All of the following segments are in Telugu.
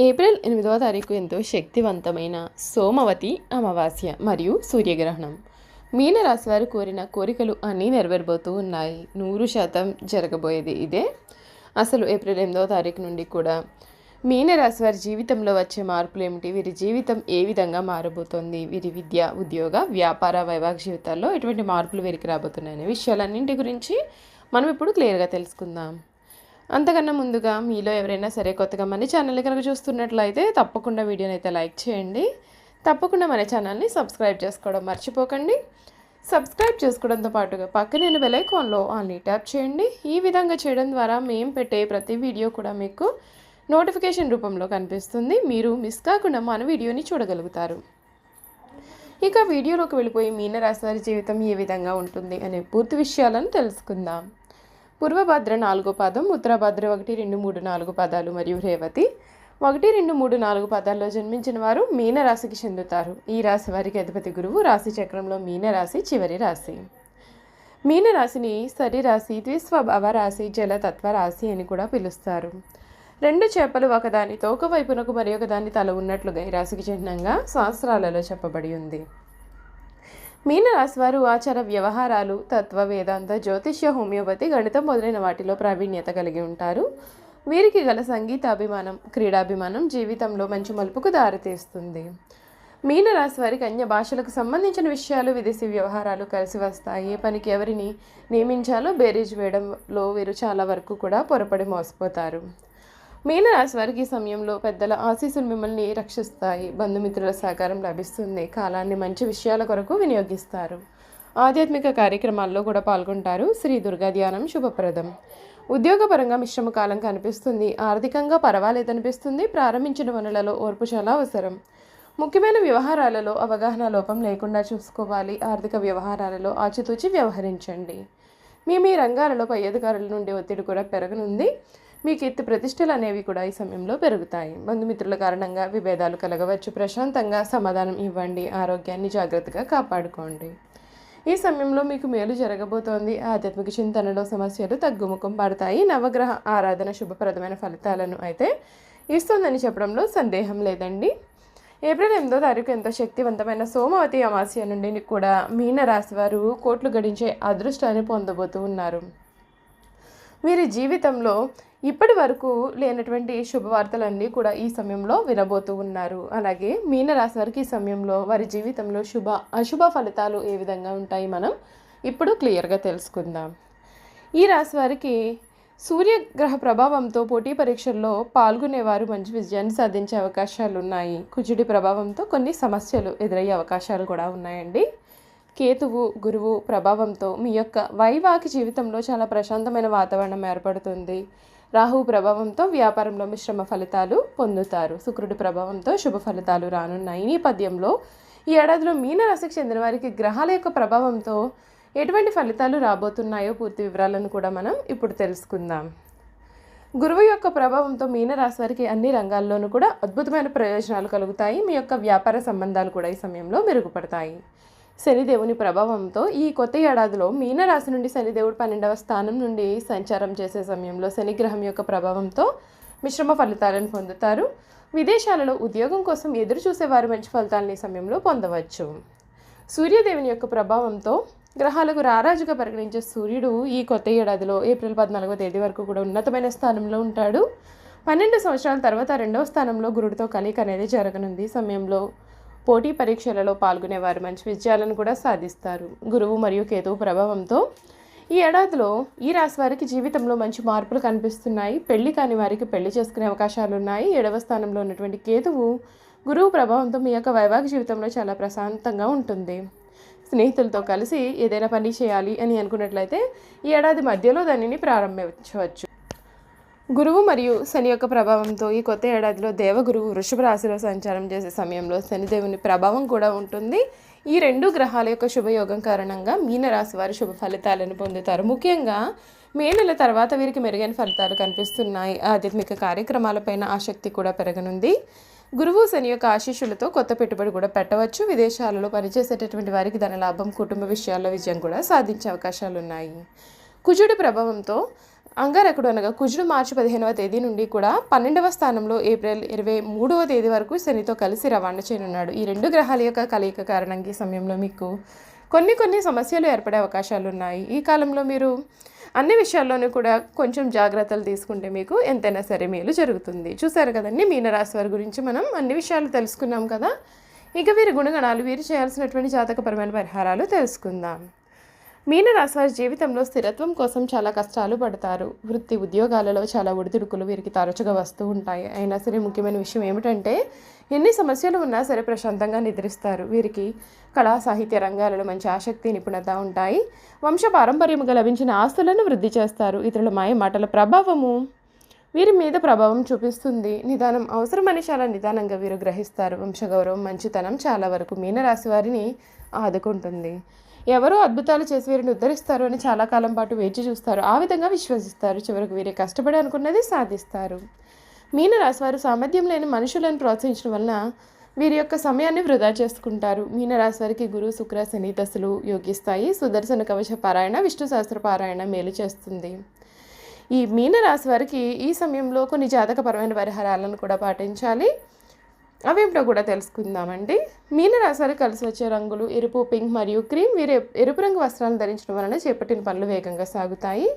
ఏప్రిల్ ఎనిమిదవ తారీఖు ఎంతో శక్తివంతమైన సోమవతి అమావాస్య మరియు సూర్యగ్రహణం. మీనరాశి వారు కోరిన కోరికలు అన్నీ నెరవేరబోతూ ఉన్నాయి. నూరు శాతం జరగబోయేది ఇదే. అసలు ఏప్రిల్ ఎనిమిదవ తారీఖు నుండి కూడా మీనరాశి వారి జీవితంలో వచ్చే మార్పులు ఏమిటి? వీరి జీవితం ఏ విధంగా మారబోతోంది? వీరి విద్య ఉద్యోగ వ్యాపార వైవాహిక జీవితాల్లో ఎటువంటి మార్పులు వీరికి రాబోతున్నాయనే విషయాలన్నింటి గురించి మనం ఇప్పుడు క్లియర్గా తెలుసుకుందాం. అంతకన్నా ముందుగా మీలో ఎవరైనా సరే కొత్తగా మన ఛానల్ని కనుక చూస్తున్నట్లయితే తప్పకుండా వీడియోని అయితే లైక్ చేయండి. తప్పకుండా మన ఛానల్ని సబ్స్క్రైబ్ చేసుకోవడం మర్చిపోకండి. సబ్స్క్రైబ్ చేసుకోవడంతో పాటుగా పక్కన బెలైకాన్లో ఆల్ని ట్యాప్ చేయండి. ఈ విధంగా చేయడం ద్వారా మేము పెట్టే ప్రతి వీడియో కూడా మీకు నోటిఫికేషన్ రూపంలో కనిపిస్తుంది. మీరు మిస్ కాకుండా మన వీడియోని చూడగలుగుతారు. ఇక వీడియోలోకి వెళ్ళిపోయి మీనరాశి వారి జీవితం ఏ విధంగా ఉంటుంది అనే పూర్తి విషయాలను తెలుసుకుందాం. పూర్వభద్ర నాలుగో పదం ఉత్తరభద్ర ఒకటి రెండు మూడు నాలుగు పదాలు మరియు రేవతి. ఒకటి రెండు మూడు నాలుగు పదాల్లో జన్మించిన వారు మీనరాశికి చెందుతారు. ఈ రాశి వారికి అధిపతి గురువు రాశి చక్రంలో మీనరాశి చివరి రాశి. మీనరాశిని సరి రాశి ద్విస్వభావ రాశి జలతత్వ రాశి అని కూడా పిలుస్తారు. రెండు చేపలు ఒకదాని తోక వైపునకు మరి ఒకదాని తల ఉన్నట్లుగా ఈ రాశికి చిహ్నంగా శాస్త్రాలలో చెప్పబడి ఉంది. మీనరాశి వారు ఆచార వ్యవహారాలు తత్వ వేదాంత జ్యోతిష్య హోమియోపతి గణితం మొదలైన వాటిలో ప్రావీణ్యత కలిగి ఉంటారు. వీరికి గల సంగీతాభిమానం క్రీడాభిమానం జీవితంలో మంచి మలుపుకు దారితీస్తుంది. మీనరాశి వారికి అన్య భాషలకు సంబంధించిన విషయాలు విదేశీ వ్యవహారాలు కలిసి వస్తాయి. ఏ పనికి ఎవరిని నియమించాలో బేరీజ్ వేయడంలో వీరు చాలా వరకు కూడా పొరపడి మోసపోతారు. మీనరాశి వారికి ఈ సమయంలో పెద్దల ఆశీస్సులు మిమ్మల్ని రక్షిస్తాయి. బంధుమిత్రుల సహకారం లభిస్తుంది. కాలాన్ని మంచి విషయాల కొరకు వినియోగిస్తారు. ఆధ్యాత్మిక కార్యక్రమాల్లో కూడా పాల్గొంటారు. శ్రీ దుర్గా ధ్యానం శుభప్రదం. ఉద్యోగపరంగా మిశ్రమ కాలం కనిపిస్తుంది. ఆర్థికంగా పర్వాలేదనిపిస్తుంది. ప్రారంభించిన వనరులలో ఓర్పు చాలా అవసరం. ముఖ్యమైన వ్యవహారాలలో అవగాహన లోపం లేకుండా చూసుకోవాలి. ఆర్థిక వ్యవహారాలలో ఆచితూచి వ్యవహరించండి. మీ మీ రంగాలలో పై అధికారుల నుండి ఒత్తిడి కూడా పెరగనుంది. మీ కీర్తి ప్రతిష్టలు అనేవి కూడా ఈ సమయంలో పెరుగుతాయి. బంధుమిత్రుల కారణంగా విభేదాలు కలగవచ్చు. ప్రశాంతంగా సమాధానం ఇవ్వండి. ఆరోగ్యాన్ని జాగ్రత్తగా కాపాడుకోండి. ఈ సమయంలో మీకు మేలు జరగబోతోంది. ఆధ్యాత్మిక చింతనలో సమస్యలు తగ్గుముఖం పడతాయి. నవగ్రహ ఆరాధన శుభప్రదమైన ఫలితాలను అయితే ఇస్తుందని చెప్పడంలో సందేహం లేదండి. ఏప్రిల్ ఎనిమిదో తారీఖు ఎంతో శక్తివంతమైన సోమవతి అమాస్య నుండి కూడా మీన రాశి వారు కోట్లు గడించే అదృష్టాన్ని పొందబోతూ ఉన్నారు. వీరి జీవితంలో ఇప్పటి వరకు లేనటువంటి శుభవార్తలన్నీ కూడా ఈ సమయంలో వినబోతూ ఉన్నారు. అలాగే మీనరాశి వారికి ఈ సమయంలో వారి జీవితంలో శుభ అశుభ ఫలితాలు ఏ విధంగా ఉంటాయి మనం ఇప్పుడు క్లియర్గా తెలుసుకుందాం. ఈ రాశి వారికి సూర్యగ్రహ ప్రభావంతో పోటీ పరీక్షల్లో పాల్గొనేవారు మంచి విజయాన్ని సాధించే అవకాశాలు ఉన్నాయి. కుజుడి ప్రభావంతో కొన్ని సమస్యలు ఎదురయ్యే అవకాశాలు కూడా ఉన్నాయండి. కేతువు గురువు ప్రభావంతో మీ యొక్క వైవాహిక జీవితంలో చాలా ప్రశాంతమైన వాతావరణం ఏర్పడుతుంది. రాహు ప్రభావంతో వ్యాపారంలో మిశ్రమ ఫలితాలు పొందుతారు. శుక్రుడి ప్రభావంతో శుభ ఫలితాలు రానున్నాయి. ఈ నేపథ్యంలో ఈ ఏడాదిలో మీనరాశికి చెందిన వారికి గ్రహాల యొక్క ప్రభావంతో ఎటువంటి ఫలితాలు రాబోతున్నాయో పూర్తి వివరాలను కూడా మనం ఇప్పుడు తెలుసుకుందాం. గురువు యొక్క ప్రభావంతో మీనరాశి వారికి అన్ని రంగాల్లోనూ కూడా అద్భుతమైన ప్రయోజనాలు కలుగుతాయి. మీ యొక్క వ్యాపార సంబంధాలు కూడా ఈ సమయంలో మెరుగుపడతాయి. శనిదేవుని ప్రభావంతో ఈ కొత్త ఏడాదిలో మీనరాశి నుండి శనిదేవుడు పన్నెండవ స్థానం నుండి సంచారం చేసే సమయంలో శనిగ్రహం యొక్క ప్రభావంతో మిశ్రమ ఫలితాలను పొందుతారు. విదేశాలలో ఉద్యోగం కోసం ఎదురు చూసేవారు మంచి ఫలితాలను ఈ సమయంలో పొందవచ్చు. సూర్యదేవుని యొక్క ప్రభావంతో గ్రహాలకు రారాజుగా పరిగణించే సూర్యుడు ఈ కొత్త ఏడాదిలో ఏప్రిల్ పద్నాలుగో తేదీ వరకు కూడా ఉన్నతమైన స్థానంలో ఉంటాడు. పన్నెండు సంవత్సరాల తర్వాత రెండవ స్థానంలో గురుడితో కలిక అనేది జరగనుంది. ఈ సమయంలో పోటీ పరీక్షలలో పాల్గొనేవారు మంచి విజయాలను కూడా సాధిస్తారు. గురువు మరియు కేతువు ప్రభావంతో ఈ ఏడాదిలో ఈ రాశి వారికి జీవితంలో మంచి మార్పులు కనిపిస్తున్నాయి. పెళ్ళి కాని వారికి పెళ్ళి చేసుకునే అవకాశాలు ఉన్నాయి. ఏడవ స్థానంలో ఉన్నటువంటి కేతువు గురువు ప్రభావంతో మీ యొక్క వైవాహిక జీవితంలో చాలా ప్రశాంతంగా ఉంటుంది. స్నేహితులతో కలిసి ఏదైనా పని చేయాలి అని అనుకున్నట్లయితే ఈ ఏడాది మధ్యలో దానిని ప్రారంభించవచ్చు. గురువు మరియు శని యొక్క ప్రభావంతో ఈ కొత్త ఏడాదిలో దేవగురువు వృషభ రాశిలో సంచారం చేసే సమయంలో శనిదేవుని ప్రభావం కూడా ఉంటుంది. ఈ రెండు గ్రహాల యొక్క శుభయోగం కారణంగా మీనరాశి వారి శుభ ఫలితాలను పొందుతారు. ముఖ్యంగా మే నెల తర్వాత వీరికి మెరుగైన ఫలితాలు కనిపిస్తున్నాయి. ఆధ్యాత్మిక కార్యక్రమాలపైన ఆసక్తి కూడా పెరగనుంది. గురువు శని యొక్క ఆశీస్సులతో కొత్త పెట్టుబడి కూడా పెట్టవచ్చు. విదేశాలలో పనిచేసేటటువంటి వారికి ధన లాభం కుటుంబ విషయాల్లో విజయం కూడా సాధించే అవకాశాలు ఉన్నాయి కుజుడి ప్రభావంతో అంగారకుడు అనగా కుజుడు మార్చి పదిహేనవ తేదీ నుండి కూడా పన్నెండవ స్థానంలో ఏప్రిల్ ఇరవై మూడవ తేదీ వరకు శనితో కలిసి రవాణా చేయనున్నాడు. ఈ రెండు గ్రహాల యొక్క కలయిక కారణంగా ఈ సమయంలో మీకు కొన్ని కొన్ని సమస్యలు ఏర్పడే అవకాశాలు ఉన్నాయి. ఈ కాలంలో మీరు అన్ని విషయాల్లోనూ కూడా కొంచెం జాగ్రత్తలు తీసుకుంటే మీకు ఎంతైనా సరే మేలు జరుగుతుంది. చూసారు కదండి మీనరాశి వారి గురించి మనం అన్ని విషయాలు తెలుసుకున్నాం కదా. ఇక వీరి గుణగణాలు వీరు చేయాల్సినటువంటి జాతకపరమైన పరిహారాలు తెలుసుకుందాం. మీనరాశి వారి జీవితంలో స్థిరత్వం కోసం చాలా కష్టాలు పడతారు. వృత్తి ఉద్యోగాలలో చాలా ఒడిదుడుకులు వీరికి తరచుగా వస్తూ ఉంటాయి. అయినా సరే ముఖ్యమైన విషయం ఏమిటంటే ఎన్ని సమస్యలు ఉన్నా సరే ప్రశాంతంగా నిద్రిస్తారు. వీరికి కళా సాహిత్య రంగాలలో మంచి ఆసక్తి నిపుణత ఉంటాయి. వంశ పారంపర్యముగా లభించిన ఆస్తులను వృద్ధి చేస్తారు. ఇతరుల మాయ మాటల ప్రభావము వీరి మీద ప్రభావం చూపిస్తుంది. నిదానం అవసరమని చాలా నిదానంగా వీరు గ్రహిస్తారు. వంశగౌరవం మంచితనం చాలా వరకు మీనరాశి వారిని ఆదుకుంటుంది. ఎవరో అద్భుతాలు చేసి వీరిని ఉద్ధరిస్తారు అని చాలా కాలం పాటు వేచి చూస్తారు. ఆ విధంగా విశ్వసిస్తారు. చివరకు వీరే కష్టపడి అనుకున్నది సాధిస్తారు. మీనరాశి వారు సామర్థ్యం లేని మనుషులను ప్రోత్సహించడం వలన వీరి యొక్క సమయాన్ని వృధా చేసుకుంటారు. మీనరాశి వారికి గురు శుక్ర శని దశలు యోగిస్తాయి సుదర్శన కవచ పారాయణ విష్ణు సహస్ర పారాయణ మేలు చేస్తుంది. ఈ మీనరాశి వారికి ఈ సమయంలో కొన్ని జాతకపరమైన పరిహారాలను కూడా పాటించాలి. అవేమిటో కూడా తెలుసుకుందామండి. మీనరాశి కలిసి వచ్చే రంగులు ఎరుపు పింక్ మరియు క్రీమ్. వీరు ఎరుపు రంగు వస్త్రాలను ధరించడం వలన చేపట్టిన పనులు వేగంగా సాగుతాయి.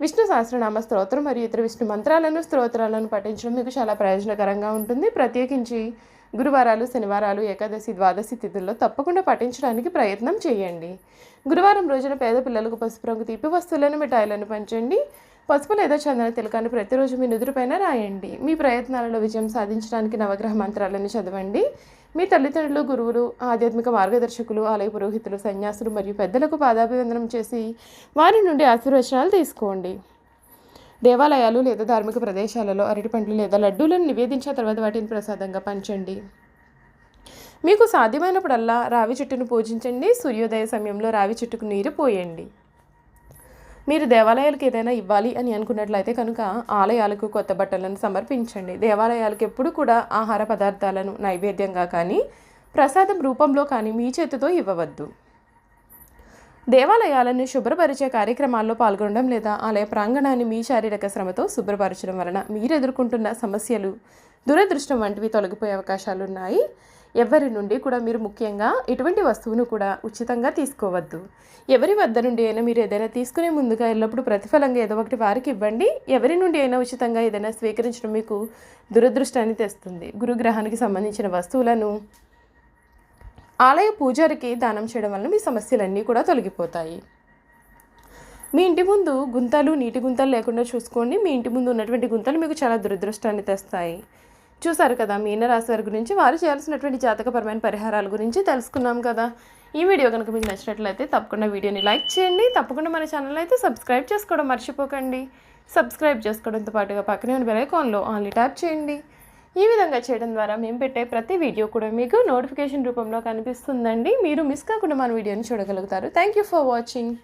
విష్ణు సహస్రనామ స్తోత్రం మరియు ఇతర విష్ణు మంత్రాలను స్తోత్రాలను పఠించడం మీకు చాలా ప్రయోజనకరంగా ఉంటుంది. ప్రత్యేకించి గురువారాలు శనివారాలు ఏకాదశి ద్వాదశి తిథుల్లో తప్పకుండా పఠించడానికి ప్రయత్నం చేయండి. గురువారం రోజున పేద పిల్లలకు పసుపు రంగు తీపి వస్తువులను మిఠాయిలను పంచండి. పసుపు లేదా చందన తిలకాన్ని ప్రతిరోజు మీ నుదురుపైన రాయండి. మీ ప్రయత్నాలలో విజయం సాధించడానికి నవగ్రహ మంత్రాలను చదవండి. మీ తల్లిదండ్రులు గురువులు ఆధ్యాత్మిక మార్గదర్శకులు ఆలయ పురోహితులు సన్యాసులు మరియు పెద్దలకు పాదాభివందనం చేసి వారి నుండి ఆశీర్వచనాలు తీసుకోండి. దేవాలయాలు లేదా ధార్మిక ప్రదేశాలలో అరటి పండ్లు లేదా లడ్డూలను నివేదించిన తర్వాత వాటిని ప్రసాదంగా పంచండి. మీకు సాధ్యమైనప్పుడల్లా రావి చెట్టును పూజించండి. సూర్యోదయ సమయంలో రావి చెట్టుకు నీరు పోయండి. మీరు దేవాలయాలకు ఏదైనా ఇవ్వాలి అని అనుకున్నట్లయితే కనుక ఆలయాలకు కొత్త బట్టలను సమర్పించండి. దేవాలయాలకు ఎప్పుడు కూడా ఆహార పదార్థాలను నైవేద్యంగా కానీ ప్రసాదం రూపంలో కానీ మీ చేతితో ఇవ్వవద్దు. దేవాలయాలను శుభ్రపరిచే కార్యక్రమాల్లో పాల్గొనడం లేదా ఆలయ ప్రాంగణాన్ని మీ శారీరక శ్రమతో శుభ్రపరచడం వలన మీరు ఎదుర్కొంటున్న సమస్యలు దురదృష్టం వంటివి తొలగిపోయే అవకాశాలు ఉన్నాయి ఎవరి నుండి కూడా మీరు ముఖ్యంగా ఎటువంటి వస్తువును కూడా ఉచితంగా తీసుకోవద్దు. ఎవరి వద్ద నుండి అయినా మీరు ఏదైనా తీసుకునే ముందుగా ఎల్లప్పుడూ ప్రతిఫలంగా ఏదో ఒకటి వారికి ఇవ్వండి. ఎవరి నుండి అయినా ఉచితంగా ఏదైనా స్వీకరించడం మీకు దురదృష్టాన్ని తెస్తుంది. గురుగ్రహానికి సంబంధించిన వస్తువులను ఆలయ పూజారికి దానం చేయడం వలన మీ సమస్యలన్నీ కూడా తొలగిపోతాయి. మీ ఇంటి ముందు గుంతలు నీటి గుంతలు లేకుండా చూసుకోండి. మీ ఇంటి ముందు ఉన్నటువంటి గుంతలు మీకు చాలా దురదృష్టాన్ని తెస్తాయి. చూసారు కదా మీనరాశి వారి గురించి. వారు చేయాల్సినటువంటి జాతకపరమైన పరిహారాల గురించి తెలుసుకున్నాం కదా. ఈ వీడియో కనుక మీకు నచ్చినట్లయితే తప్పకుండా వీడియోని లైక్ చేయండి. తప్పకుండా మన ఛానల్ అయితే సబ్స్క్రైబ్ చేసుకోవడం మర్చిపోకండి. సబ్స్క్రైబ్ చేసుకోవడంతో పాటుగా పక్కనే ఉన్న బెలైకాన్లో ఆన్లీ ట్యాప్ చేయండి. ఈ విధంగా చేయడం ద్వారా మేము పెట్టే ప్రతి వీడియో కూడా మీకు నోటిఫికేషన్ రూపంలో కనిపిస్తుందండి. మీరు మిస్ కాకుండా మన వీడియోని చూడగలుగుతారు. Thank you for watching.